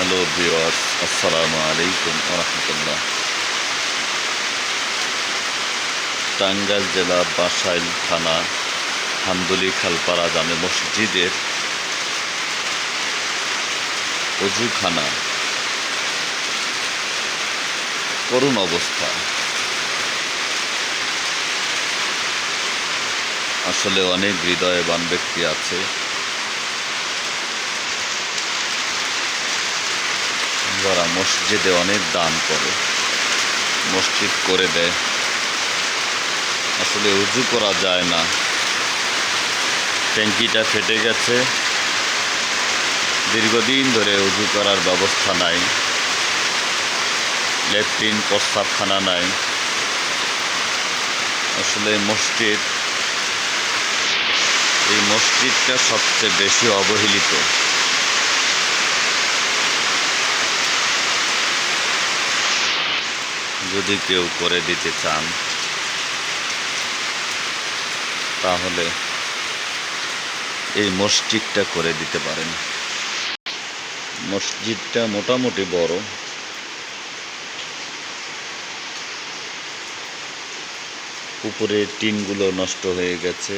Hello viewers আসসালামু আলাইকুম রহমতুল্লাহ। টাঙ্গাইল জেলা বাসাইল থানা, হামদুলি খালপাড়া জামে মসজিদের অজুখানা। করুণ অবস্থা। আসলে অনেক হৃদয়বান ব্যক্তি আছে। যারা মসজিদে অনেক দান করে, মসজিদ করে দেয়। আসলে উজু করা যায় না। ট্যাঙ্কিটা ফেটে গেছে। দীর্ঘদিন ধরে উজু করার ব্যবস্থা নাই। ল্যাট্রিন প্রস্তাবখানা নাই। আসলে মসজিদ, এই মসজিদটা সবচেয়ে বেশি অবহেলিত। যদি কেউ করে দিতে চান, তাহলে এই মসজিদটা করে দিতে পারেন। মসজিদটা মোটামুটি বড়। উপরে টিনগুলো নষ্ট হয়ে গেছে।